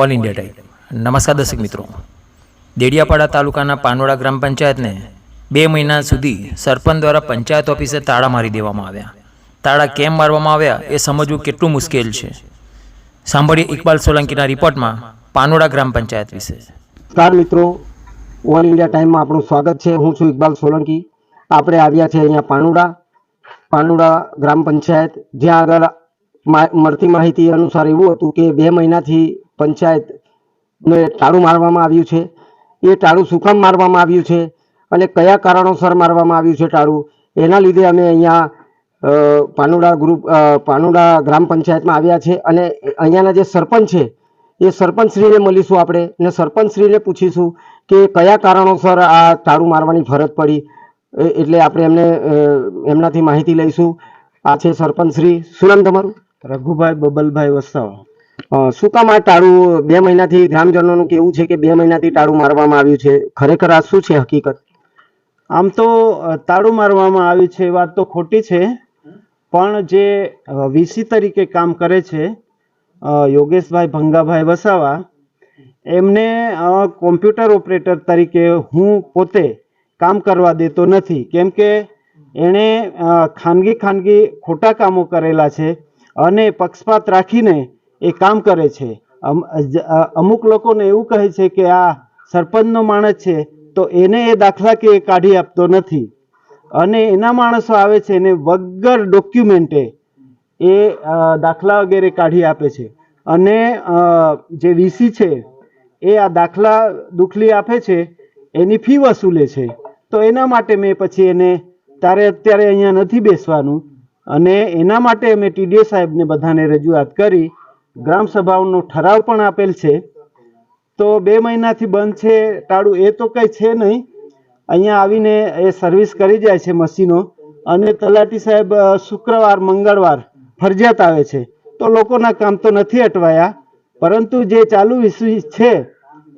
All India type નમસ્કાર દર્શક મિત્રો. દેડિયાપાડા તાલુકાના પાનોડા ગ્રામ પંચાયતને બે મહિના સુધી સરપંચ દ્વારા પંચાયત ઓફિસે તાળા મારી દેવામાં આવ્યા. તાળા કેમ મારવામાં આવ્યા એ સમજવું કેટલું મુશ્કેલ છે. સાંભળીએ ઇકબાલ સોલંકીના રિપોર્ટમાં પાનોડા ગ્રામ પંચાયત વિશે. નમસ્કાર મિત્રો. ઓલ ઇન્ડિયા ટાઈમમાં આપણું સ્વાગત છે. હું છું ઇકબાલ સોલંકી. આપણે આવ્યા છે અહીંયા પાનોડા પાનોડા ગ્રામ પંચાયત. જ્યાં આગળ મળતી માહિતી અનુસાર એવું હતું કે બે મહિનાથી પંચાયતને ટાળું મારવામાં આવ્યું છે. એ ટાળું શું કામ મારવામાં આવ્યું છે? અને કયા કારણોસર મારવામાં આવ્યું છે ટાળું? એના લીધે અમે અહીંયા પાનુડા ગ્રુપ પાનુડા ગ્રામ પંચાયતમાં આવ્યા છે અને અહીંયાના જે સરપંચ છે, એ સરપંચશ્રીને મળીશું આપણે ને સરપંચશ્રીને પૂછીશું કે કયા કારણોસર આ ટાળું મારવાની ફરજ પડી. એટલે આપણે એમને એમનાથી માહિતી લઈશું. આ છે સરપંચશ્રી. શું નામ તમારું? રઘુભાઈ બબલભાઈ વસાવા. શું કામ આ ટાળું બે મહિનાથી ગ્રામજનોનું કેવું છે કે બે મહિનાથી ટાળું મારવામાં આવ્યું છે? ખરેખર આ શું છે હકીકત? આમ તો તાળું મારવામાં આવ્યું છે એ વાત તો ખોટી છે. પણ જે વીસી તરીકે કામ કરે છે યોગેશભાઈ ભંગાભાઈ વસાવા, એમને કોમ્પ્યુટર ઓપરેટર તરીકે હું પોતે કામ કરવા દેતો નથી. કેમ કે એણે ખાનગી ખાનગી ખોટા કામો કરેલા છે અને પક્ષપાત રાખીને એ કામ કરે છે. અમુક લોકોને એવું કહે છે કે આ સરપંચનો માણસ છે, તો એને એ દાખલા કે એ કાઢી આપતો નથી. અને એના માણસો આવે છે એને વગર ડોક્યુમેન્ટે એ દાખલા વગેરે કાઢી આપે છે. અને જે વીસી છે, એ આ દાખલા દુખલી આપે છે, એની ફી વસૂલે છે. તો એના માટે મેં પછી એને, તારે અત્યારે અહીંયા નથી બેસવાનું. અને એના માટે અમે ટીડીઓ સાહેબને બધાને રજૂઆત કરી. ગ્રામ સભાઓનો ઠરાવ પણ આપેલ છે. તો બે મહિનાથી બંધ છે, ટાળું એ તો કંઈ છે નહીં. અહીંયા આવીને એ સર્વિસ કરી જાય છે મશીનો. અને તલાટી સાહેબ શુક્રવાર, મંગળવાર ફરજિયાત આવે છે. તો લોકોના કામ તો નથી અટવાયા, પરંતુ જે ચાલુ વિશ્વિસ છે,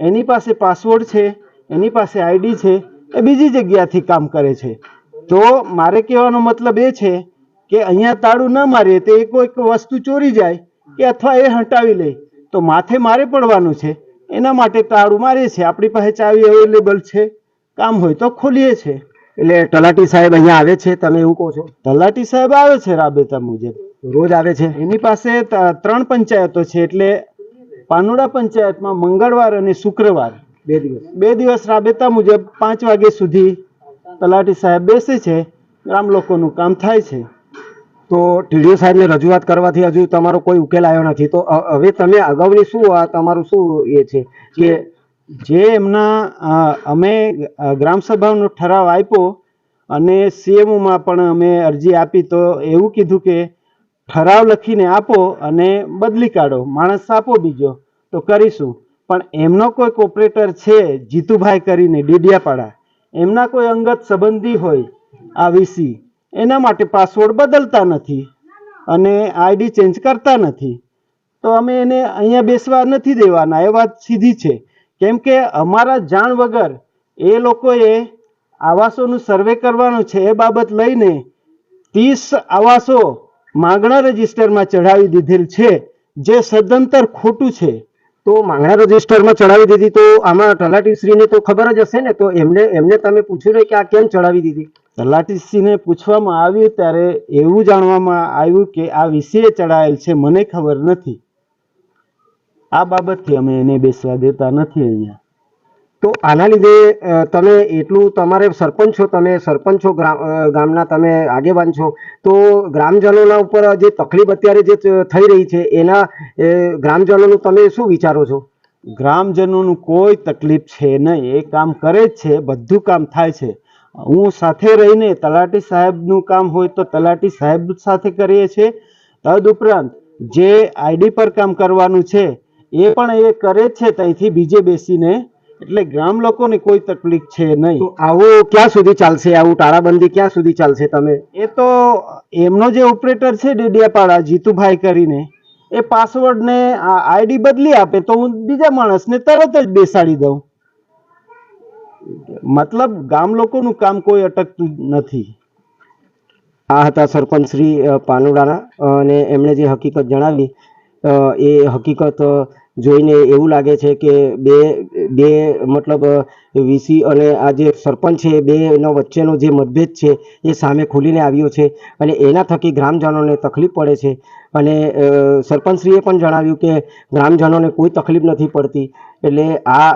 એની પાસે પાસવર્ડ છે, એની પાસે આઈડી છે, એ બીજી જગ્યાથી કામ કરે છે. તો મારે કહેવાનો મતલબ એ છે કે અહીંયા તાળું ન મારીએ, તો એક એક વસ્તુ ચોરી જાય કે અથવા એ હટાવી લે. તો માથે મારે પડવાનું છે. એના માટે તાળું મારીએ છે. આપણી પાસે ચાવી અવેલેબલ છે. કામ હોય તો ખોલીએ છે. એટલે તલાટી સાહેબ અહીંયા આવે છે તમે એવું કહો છો? તલાટી સાહેબ આવે છે રાબેતા મુજબ. રોજ આવે છે? એની પાસે ત્રણ પંચાયતો છે. એટલે પાનોડા પંચાયતમાં મંગળવાર અને શુક્રવાર. બે દિવસ. બે દિવસ રાબેતા મુજબ પાંચ વાગ્યા સુધી તલાટી સાહેબ બેસે છે. ગ્રામ લોકોનું કામ થાય છે. તો ટીડીઓ સાહેબને રજૂઆત કરવાથી હજુ તમારો કોઈ ઉકેલ આવ્યો નથી. તો હવે તમે અગાઉની શું, આ તમારું શું એ છે? કે જે એમના અમે ગ્રામસભાનો ગ્રામ સભાનો ઠરાવ આપ્યો અને સીએમઓમાં પણ અમે અરજી આપી, તો એવું કીધું કે ઠરાવ લખીને આપો અને બદલી કાઢો. માણસ આપો બીજો, તો કરીશું. પણ એમનો કોઈ કોપરેટર છે, જીતુભાઈ કરીને, ડીડિયાપાડા. એમના કોઈ અંગત સંબંધી હોય, આ વીસી. એના માટે પાસવર્ડ બદલતા નથી અને આઈડી ચેન્જ કરતા નથી. તો અમે એને અહીંયા બેસવા નથી દેવાના, એ વાત સીધી છે. કેમ કે અમારા જાણ વગર એ લોકોએ આવાસોનું સર્વે કરવાનું છે, એ બાબત લઈને ત્રીસ આવાસો માગણા રજિસ્ટરમાં ચઢાવી દીધેલ છે, જે સદંતર ખોટું છે. તો માંગણા રજિસ્ટરમાં ચડાવી દીધી તો આમાં તલાટીશ્રીને તો ખબર જ હશે ને, તો એમને એમને તમે પૂછ્યું ને કે આ કેમ ચડાવી દીધી? તલાટીશ્રીને પૂછવામાં આવ્યું ત્યારે એવું જાણવામાં આવ્યું કે આ વિષય ચડાયેલ છે, મને ખબર નથી. આ બાબતથી અમે એને બેસવા દેતા નથી અહીંયા. તો આના લીધે તમે એટલું તમારે સરપંચ છો, તમે સરપંચ છો ગામના તમે આગેવાન છો, તો ગ્રામજનોના ઉપર જે તકલીફ અત્યારે જે થઈ રહી છે, એના ગ્રામજનોનું તમે શું વિચારો છો? ગ્રામજનોનું કોઈ તકલીફ છે નહીં, એ કામ કરે જ છે, બધું કામ થાય છે. હું સાથે રહીને તલાટી સાહેબનું કામ હોય તો તલાટી સાહેબ સાથે કરીએ છીએ. તદુપરાંત જે આઈડી પર કામ કરવાનું છે એ પણ એ કરે છે ત્યાંથી બીજે બેસીને. એટલે ગ્રામ લોકોને કોઈ તકલીફ છે નહીં. તો આવું ક્યાં સુધી ચાલશે? આવું તાળાબંધી ક્યાં સુધી ચાલશે તમે? એ તો એમનો જે ઓપરેટર છે ડેડિયાપાડા જીતુભાઈ કરીને એ પાસવર્ડને આઈડી બદલી આપે તો હું બીજા માણસને તરત જ બેસાડી દઉં. મતલબ ગામ લોકોનું કામ કોઈ અટકતું નથી. આ હતા સરપંચ શ્રી પાનુડાના અને એમણે જે હકીકત જણાવી એ હકીકત જોઈને એવું લાગે છે કે બે બે મતલબ વીસી અને આ જે સરપંચ છે બેનો વચ્ચેનો જે મતભેદ છે, એ સામે ખુલીને આવ્યો છે. અને એના થકી ગ્રામજનોને તકલીફ પડે છે. અને સરપંચશ્રીએ પણ જણાવ્યું કે ગ્રામજનોને કોઈ તકલીફ નથી પડતી. એટલે આ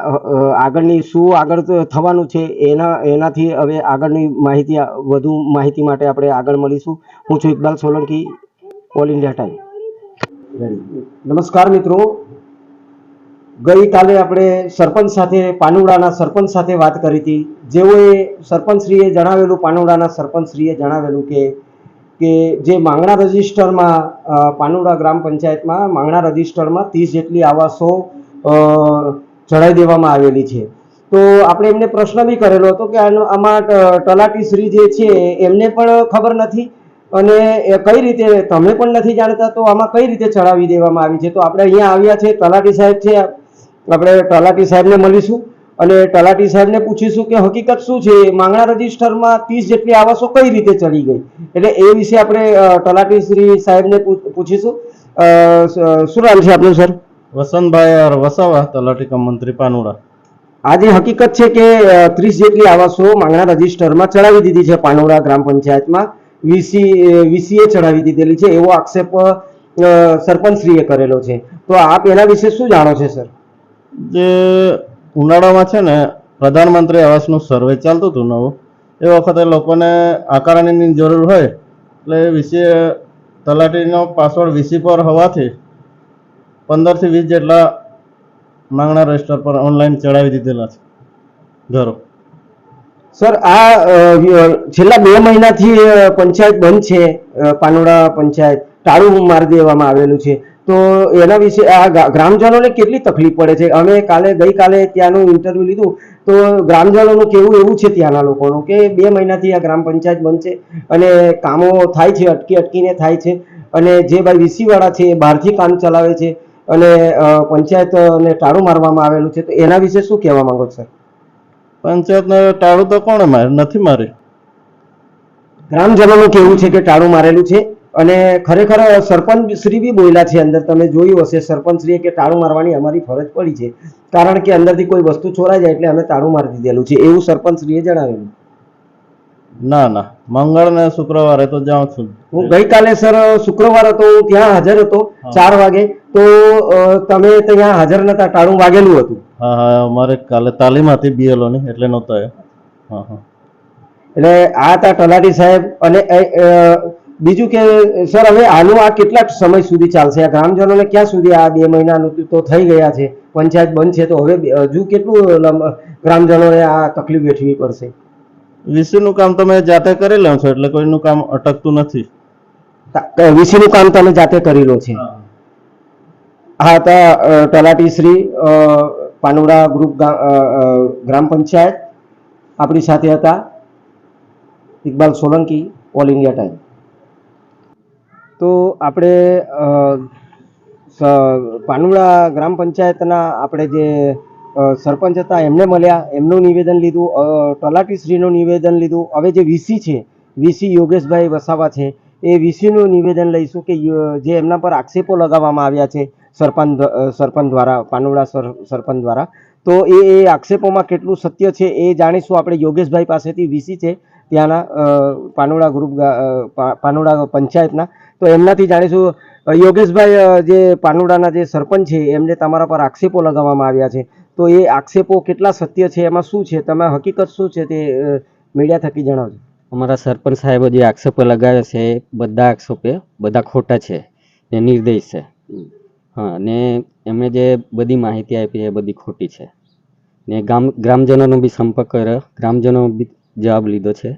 આગળની શું આગળ થવાનું છે, એના, એનાથી હવે આગળની માહિતી, વધુ માહિતી માટે આપણે આગળ મળીશું. હું છું Iqbal Solanki, all India time. નમસ્કાર મિત્રો. ગઈકાલે આપણે સરપંચ સાથે, પાનુડાના સરપંચ સાથે વાત કરી હતી. જેઓએ સરપંચશ્રીએ જણાવેલું, પાનુડાના સરપંચશ્રીએ જણાવેલું કે કે જે માંગણા રજિસ્ટરમાં પાનુડા ગ્રામ પંચાયતમાં માંગણા રજિસ્ટરમાં ત્રીસ જેટલી આવાસો ચડાવી દેવામાં આવેલી છે. તો આપણે એમને પ્રશ્ન બી કરેલો હતો કે આમાં તલાટી તલાટીશ્રી જે છે, એમને પણ ખબર નથી. અને એ કઈ રીતે, તમે પણ નથી જાણતા, તો આમાં કઈ રીતે ચડાવી દેવામાં આવી છે? તો આપણે અહીંયા આવ્યા છે, તલાટી સાહેબ છે આપણે તલાટી સાહેબને મળીશું અને તલાટી સાહેબને પૂછીશું કે હકીકત શું છે? માંગણા રજિસ્ટરમાં ત્રીસ જેટલી આવાસો કઈ રીતે ચડી ગઈ? એટલે એ વિશે આપણે તલાટી શ્રી સાહેબને પૂછીશું. શું નામ છે આપનું સર? વસંતભાઈ વસાવા તલાટી કમ મંત્રી પાનુડા. આજે હકીકત છે કે ત્રીસ જેટલી આવાસો માંગણા રજિસ્ટરમાં ચડાવી દીધી છે પાનુડા ગ્રામ પંચાયતમાં. વીસી વીસીએ ચડાવી દીધેલી છે. એવો આક્ષેપ સરપંચશ્રીએ કરેલો છે. તો આપ એના વિશે શું જાણો છો સર? જે ઉનાળામાં છે ને, પ્રધાનમંત્રી આવાસનું સર્વે ચાલતું હતું નવું, એ વખતે લોકોને આકારણીની જરૂર હોય, એટલે વીસી તલાટીનો પાસવર્ડ વીસી પર હોવાથી પંદરથી વીસ જેટલા માંગણા રજિસ્ટર પર ઓનલાઈન ચડાવી દીધેલા છે, ઘરો. સર આ છેલ્લા બે મહિનાથી પંચાયત બંધ છે પાનોડા પંચાયત, ટાળું મારી દેવામાં આવેલું છે. તો એના વિશે આ ગ્રામજનોને કેટલી તકલીફ પડે છે? અમે કાલે ગઈકાલે ત્યાંનું ઇન્ટરવ્યુ લીધું. તો ગ્રામજનોનું કેવું એવું છે ત્યાંના લોકોનું કે બે મહિનાથી આ ગ્રામ પંચાયત બનશે અને કામો થાય છે અટકી અટકીને થાય છે અને જે ભાઈ વીસીવાળા છે એ બહારથી કામ ચલાવે છે અને પંચાયતને ટાળું મારવામાં આવેલું છે. તો એના વિશે શું કહેવા માંગો છો સર? પંચાયતને ટાળું તો કોણે મારે નથી મારે ગ્રામજનોનું કેવું છે કે ટાળું મારેલું છે? અને ખરેખર સરપંચ શ્રી બી બોલ્યા છે અંદર. તમે જોયું હશે સરપંચ શ્રીએ કે ટાળું મારવાની અમારી ફરજ પડી છે. કારણ કે અંદરથી કોઈ વસ્તુ ચોરાઈ જાય એટલે અમે તાળું મારી દીધેલું છે. એવું સરપંચ શ્રીએ જણાવેલું. ના ના. મંગળ ને શુક્રવારે તો જાઉં છું. હું ગઈકાલે સર શુક્રવાર હતો હું ત્યાં હાજર હતો ચાર વાગે. તો તમે ત્યાં હાજર નતા ટાળું વાગેલું હતું. હા હા. અમારે કાલે તાલીમ હતી બીએલઓ ની એટલે નહોતા હા હા. એટલે આ તા તલાટી સાહેબ અને બીજું કે સર હવે આનું આ કેટલા સમય સુધી ચાલશે? આ ગ્રામજનોને ક્યાં સુધી આ બે મહિનાનું તો થઈ ગયા છે? પંચાયત બંધ છે તો હવે હજુ કેટલું ગ્રામજનોએ આ તકલીફ વેઠવી પડશે? વીસીનું કામ તમે જાતે કરી લો છો એટલે કોઈનું કામ અટકતું નથી. વીસીનું કામ તમે જાતે કરી લો છે. હા. અ, તલાટી શ્રી પાનુડા ગ્રુપ ગ્રામ પંચાયત આપણી સાથે હતા Iqbal Solanki all India time. તો આપણે પાનુડા ગ્રામ પંચાયતના આપણે જે સરપંચ હતા, એમને મળ્યા, એમનું નિવેદન લીધું તલાટીશ્રીનું નિવેદન લીધું. હવે જે વીસી છે, વીસી યોગેશભાઈ વસાવા છે, એ વીસીનું નિવેદન લઈશું કે જે એમના પર આક્ષેપો લગાવવામાં આવ્યા છે, સરપંચ સરપંચ દ્વારા, પાનુડા સર, સરપંચ દ્વારા. તો એ એ આક્ષેપોમાં કેટલું સત્ય છે એ જાણીશું આપણે યોગેશભાઈ પાસેથી. વીસી છે ત્યાંના પાનુડા ગ્રુપ પાનુડા પંચાયતના. તો એમનાથી જાણીશું યોગેશભાઈ જે પાનુડાના જે સરપંચ છે એમને તમારા પર આક્ષેપો લગાવવામાં આવ્યા છે. તો એ આક્ષેપો કેટલા સત્ય છે એમાં શું છે તમે હકીકત શું છે તે મીડિયા થકી જણાવજો. અમારા સરપંચ સાહેબો જે આક્ષેપો લગાવ્યા છે એ બધા આક્ષેપે બધા ખોટા છે ને નિર્દય છે. હા અને એમણે જે બધી માહિતી આપી એ બધી ખોટી છે. ને ગામ ગ્રામજનોનો બી સંપર્ક કર્યો ગ્રામજનો બી જવાબ લીધો છે.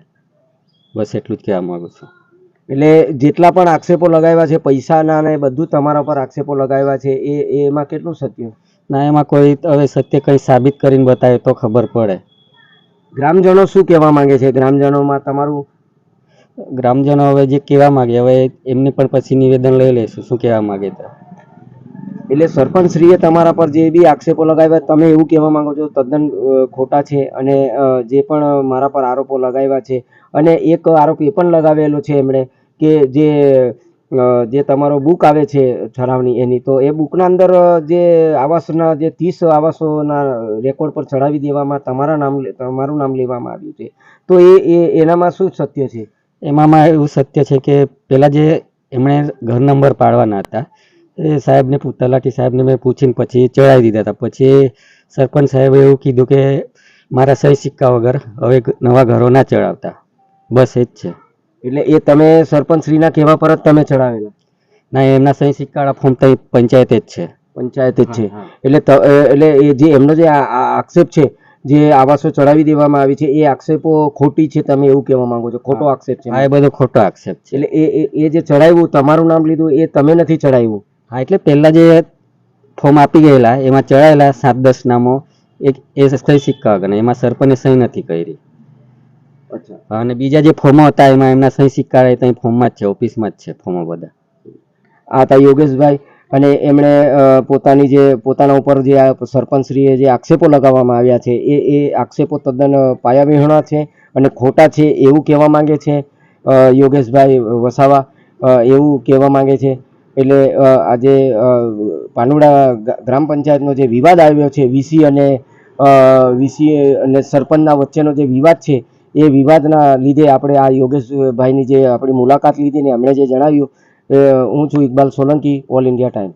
બસ એટલું જ કહેવા માગું છું. એટલે જેટલા પણ આક્ષેપો લગાવ્યા છે પૈસાના ને બધું તમારા પર આક્ષેપો લગાવ્યા છે એ એમાં કેટલું સત્ય? ના એમાં કોઈ હવે સત્ય કંઈ સાબિત કરીને બતાવે તો ખબર પડે. ગ્રામજનો શું કહેવા માંગે છે? ગ્રામજનોમાં તમારું? ગ્રામજનો હવે જે કહેવા માગે હવે એમને પણ પછી નિવેદન લઈ લઈશું શું કહેવા માગે તો? એટલે સરપંચ શ્રીએ તમારા પર જે બી આક્ષેપો લગાવ્યા તમે એવું કહેવા માંગો છો તદ્દન ખોટા છે અને જે પણ મારા પર આરોપો લગાવ્યા છે અને એક આરોપ એ પણ લગાવેલો છે એમણે. કે જે જે તમારો બુક આવે છે ઠરાવની એની, તો એ બુકના અંદર જે આવાસના, જે ત્રીસ આવાસોના રેકોર્ડ પર ચડાવી દેવામાં તમારા નામ તમારું નામ લેવામાં આવ્યું છે. તો એ એ, એનામાં શું સત્ય છે? એમાંમાં એવું સત્ય છે કે પહેલાં જે એમણે ઘર નંબર પાડવાના હતા, એ સાહેબને તલાટી સાહેબને મેં પૂછીને પછી ચડાવી દીધા હતા. પછી સરપંચ સાહેબે એવું કીધું કે મારા સહી સિક્કા વગર હવે નવા ઘરો ના ચડાવતા. બસ એ જ છે. એટલે એ તમે સરપંચશ્રીના કહેવા પર જ તમે ચડાવેલા? ના એમના સહી સિક્કાવાળા ફોર્મ તો પંચાયત જ છે. પંચાયત જ છે. એટલે એટલે એ જે એમનો જે આક્ષેપ છે જે આવાસો ચડાવી દેવામાં આવી છે એ આક્ષેપો ખોટી છે તમે એવું કહેવા માંગો છો? ખોટો આક્ષેપ છે હા એ બધો ખોટો આક્ષેપ છે. એટલે એ એ- જે ચડાવ્યું તમારું નામ લીધું એ તમે નથી ચડાવ્યું? હા એટલે પહેલાં જે ફોર્મ આપી ગયેલા એમાં ચડાયેલા સાત દસ નામો એક એ સહી સિક્કા એમાં સરપંચે સહી નથી કરી. અને બીજા જે ફોર્મો હતા, એમાં એમના સહી સિક્કા રહે ત્યાં ફોર્મમાં જ છે, ઓફિસમાં જ છે ફોર્મો બધા. આ હતા યોગેશભાઈ, અને એમણે પોતાની જે, પોતાના ઉપર જે સરપંચશ્રીએ જે આક્ષેપો લગાવવામાં આવ્યા છે, એ એ આક્ષેપો તદ્દન પાયાવિહોણા છે અને ખોટા છે એવું કહેવા માંગે છે યોગેશભાઈ વસાવા એવું કહેવા માંગે છે. એટલે આજે પાનુડા ગ્રામ પંચાયતનો જે વિવાદ આવ્યો છે, વીસી અને વીસી અને સરપંચના વચ્ચેનો જે વિવાદ છે એ વિવાદના લીધે આપણે આ યોગેશભાઈની જે આપણી મુલાકાત લીધી ને એમણે જે જણાવ્યું હું છું Iqbal Solanki, all India time.